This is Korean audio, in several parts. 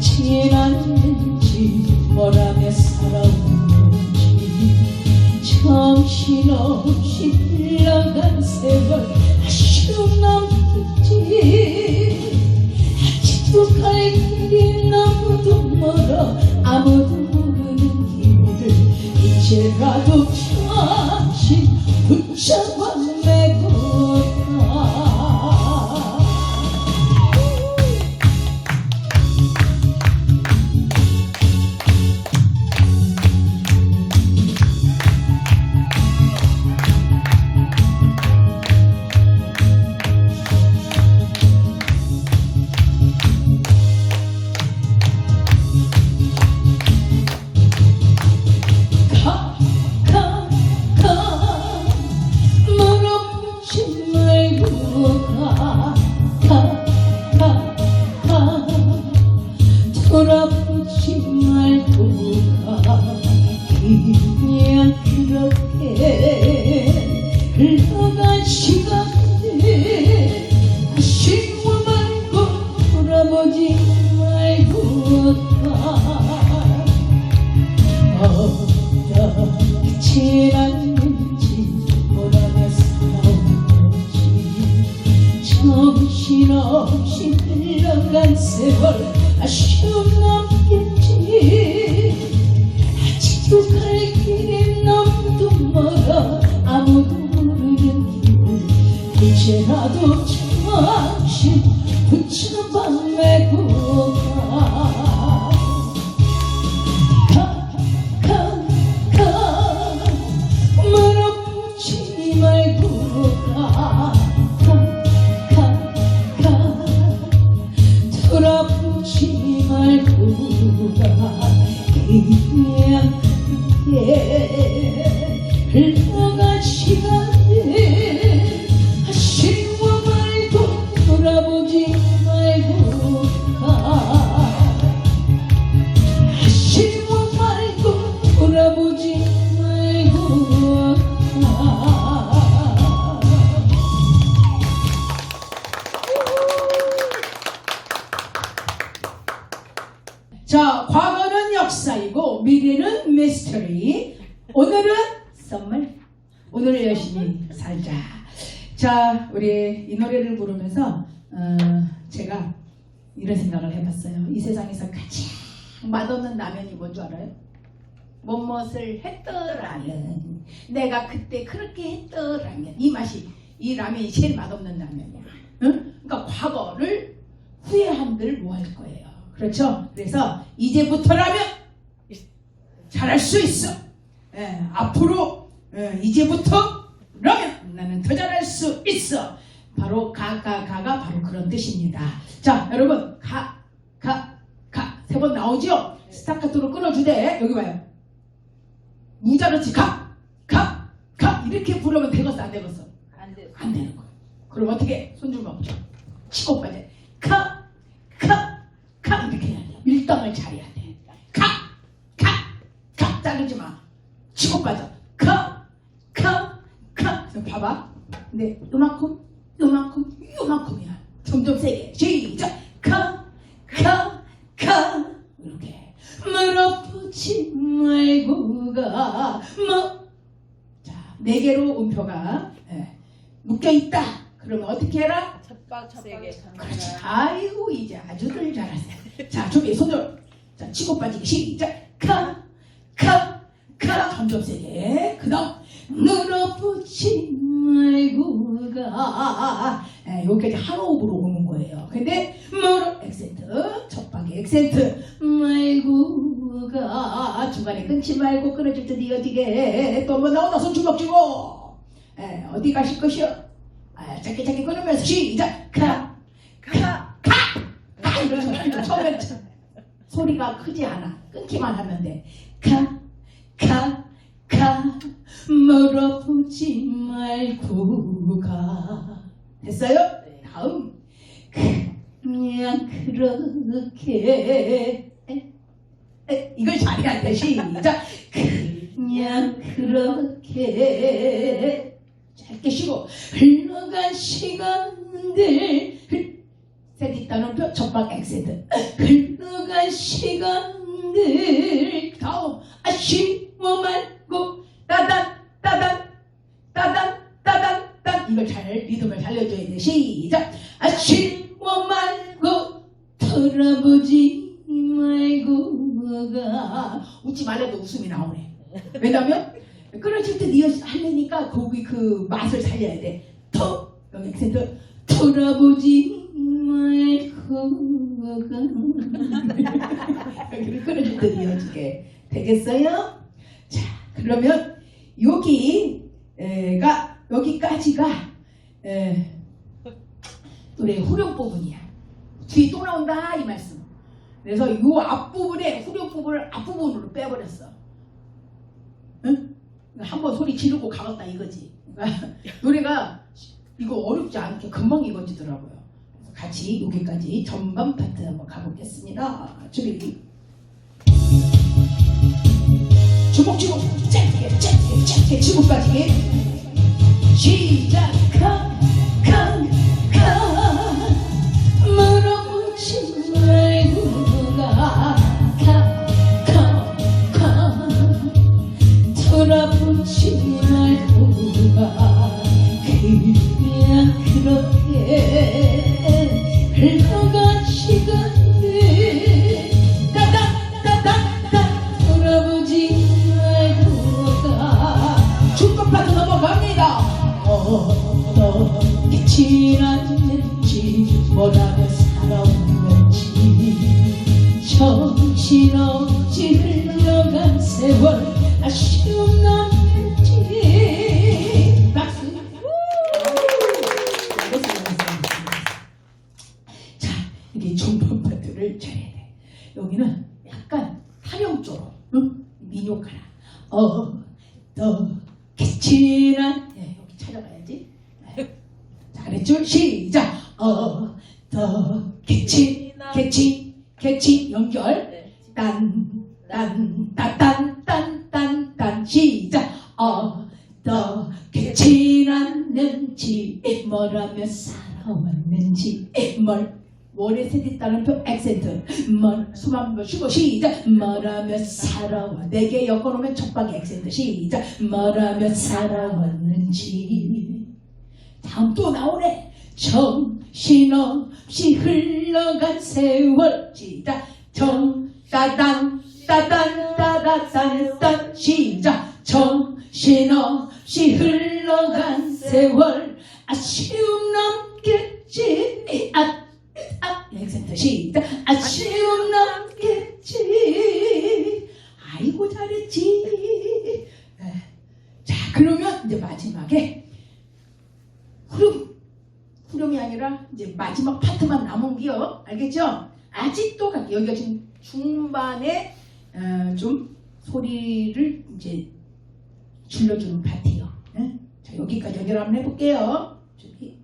지친 않는지 뭐라며 살아온지. 정신없이 흘러간 세월 아쉬움 넘겠지. 아직도 갈 길이 너무도 멀어. 아무도 어 부르면서 어, 제가 이런 생각을 해봤어요. 이 세상에서 가장 맛없는 라면이 뭔 줄 알아요? 뭐뭇을 했더라면 내가 그때 그렇게 했더라면 이 맛이 이 라면이 제일 맛없는 라면이야. 응? 그러니까 과거를 후회한들 뭐 할 거예요. 그렇죠? 그래서 이제부터라면 잘할 수 있어. 예, 앞으로 예, 이제부터 라면 나는 더 잘할 수 있어. 바로 가가가가 바로 그런 뜻입니다. 자, 여러분 가 가 가 세 번 나오죠? 스타카토로 끊어주되 여기 봐요. 무자르치 가, 가, 가 이렇게 부르면 되겠어 안 되겠어? 안 돼. 안 되는 거야. 그럼 어떻게 손좀 멈춰. 치고 빠져. 가, 가, 가 이렇게 해야 돼. 밀당을 잘해야 돼. 가, 가, 가 자르지 마. 치고 빠져. 가, 가, 가. 봐봐. 근데 요만큼, 요만큼, 요만큼이야. 점점 세게. 시작. 가, 가, 가. 이렇게. 물어보지 말고 가. 뭐. 자, 네 개로 음표가 예, 묶여 있다. 그러면 어떻게 해라? 첫박 세게. 그렇지. 아이고 이제 아주들 잘하세요. 자, 준비 손을 자 치고 빠지기 시작. 가, 가, 가. 점점 세게. 그다음 물어보지 말고 가. 예, 여기까지 한 호흡으로 오는 거예요. 근데 물어 액센트 첫 방에 액센트. 말고 가. 중간에 끊지 말고 끊어질 듯 이어지게 또 한번 나온다 손 주먹 쥐고. 예, 어디 가실 것이요? 아, 짧게 짧게 끊으면서 시작. 가, 가, 가, 가. 이러죠. 처음에 참 소리가 크지 않아. 끊기만 하면 돼. 가, 가, 가 물어보지 말고 가. 됐어요? 다음. 그냥 그렇게. 에, 에, 이걸 잘해야 돼 시작 그냥 그렇게. 짧게 쉬고 흘러간 시간들. 세디 따놓고 첫방 액센트. 흘러간 시간들. 다음. 아쉬워 말 시작. 아침 말고 돌아보지 말고 가 웃지 말래도 웃음이 나오네. 왜냐면 끊어질 때 니어 하려니까 거기 그 맛을 살려야 돼. 터 여기 액센트 돌아보지 말고 가 여기를 끊어질 때 니어주게 되겠어요? 자 그러면 여기가 여기까지가 에, 노래 후렴 부분이야. 뒤에 또 나온다 이 말씀. 그래서 이 앞부분에 후렴 부분을 앞부분으로 빼버렸어. 응? 한번 소리 지르고 가봤다 이거지. 그러니까 노래가 이거 어렵지 않게 금방 이거지더라고요. 그래서 같이 여기까지 전반 파트 한번 가보겠습니다. 준비. 주먹 주먹 짧게 짧게 짧게 주먹 빠지게 시작 칸칸칸 살아왔는지 정신없이 흘러간 세월 아쉬움 남는지 박수 자 이게 중반 파트를 잘해야 돼 여기는 약간 타령조로 응? 민요가라 어떻게 지난 네, 여기 찾아가야지 네. 자 그랬죠 시작 어떻게 치 개치 개치 연결. 네. 딴딴딴딴딴 딴 딴 시작. 어떻게 지났는지 뭐라며 살아왔는지 뭘. 월에 세디 따른 표 액센트. 뭘숨 한번 쉬고 시작. 뭐라며 살아와. 네개 엮어놓으면 촉박이 액센트. 시작. 뭐라며 살아왔는지. 다음 또 나오네. 정신없 이 흘러간 세월 시작 정 따단 따단 따다단 딴 시작. 정신없이 흘러간 세월. 아쉬움 남겠지 아, 아 액센트 시작. 아쉬움 남겠지 아이고 잘했지. 네. 자 그러면 이제 마지막에 후렴 후렴이 아니라 이제 마지막 게요 알겠죠? 아직도 가- 여기가 지금 중반에 어, 좀 소리를 이제 질러주는 파트요. 예? 자 여기까지 연결 한번 해볼게요. 저기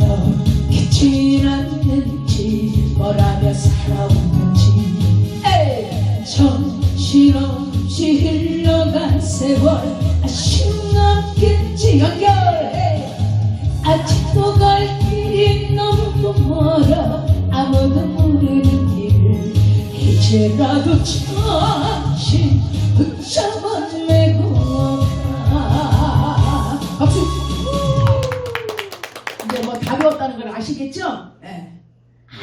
어떻게 지났는지 뭐라며 살아왔 이제라도 잠시 붙잡아 내고 가. 박수. 이제 뭐다 배웠다는 걸 아시겠죠? 예.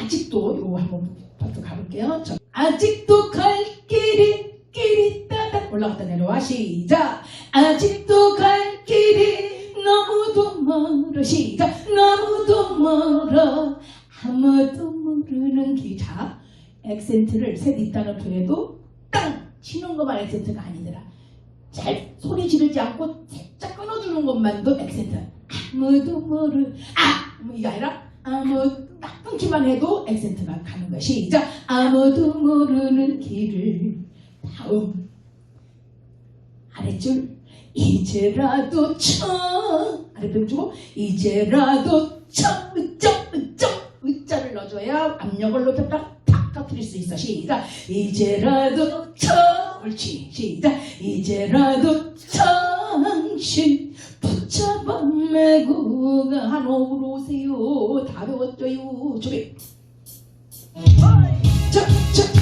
아직도 요거 한번 파트 가볼게요. 저, 아직도 갈 길이 길이 따다. 올라갔다 내려와. 시작. 아직도 갈 길이 너무도 멀어. 시작. 너무도 멀어. 아무도 모르는 길자 액센트를 셋 있다는 표에도 땅! 치는 것만 액센트가 아니더라. 잘 소리 지르지 않고 살짝 끊어주는 것만도 액센트. 아무도 모르 아! 뭐 이게 아니라 아무 딱 끊기만 해도 액센트가 가는 거야. 시작! 아무도 모르는 길을 다음. 아랫줄. 이제라도 쳐! 아랫줄 주고 이제라도 쳐! 으쩍 으쩍 으자를 넣어줘야 압력을 높였다 탁 터뜨릴 수 있어. 시작. 이제라도 쳐 옳지 시작. 이제라도 당신 붙잡아 가 한옥으로 오세요. 다 배웠죠요. 저기 자자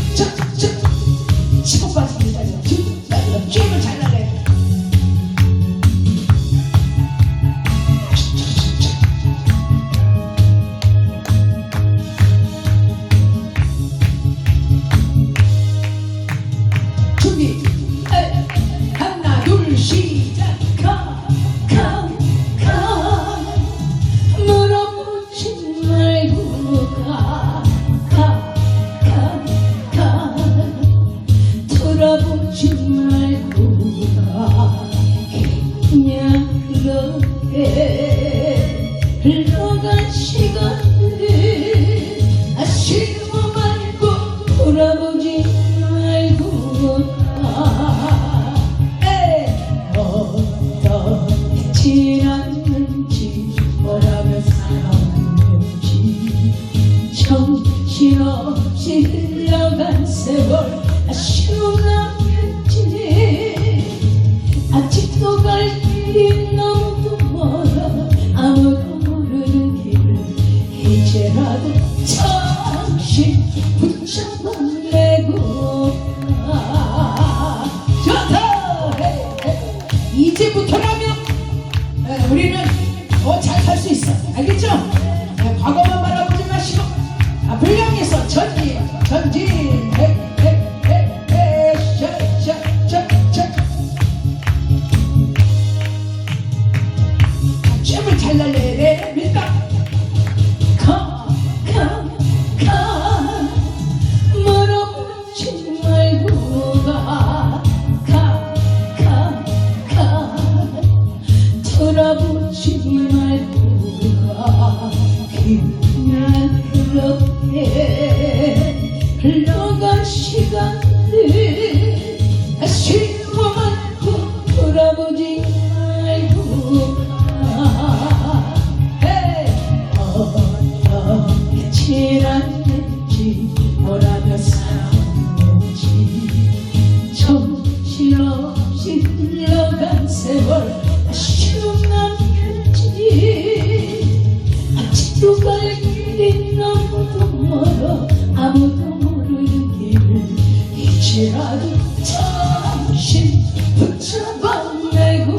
아무도 모르는 길을 이제라도 정신 붙잡아 내고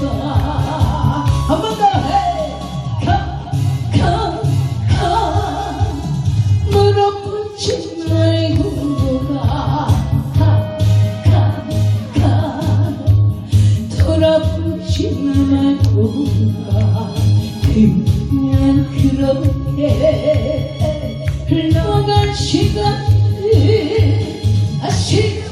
가 한 번 더 해! 가! 가! 가! 무릎 붙지 말고 가! 가! 가! 돌아보지 말고 가 그냥 그렇게 흘러간 시간이 아 시간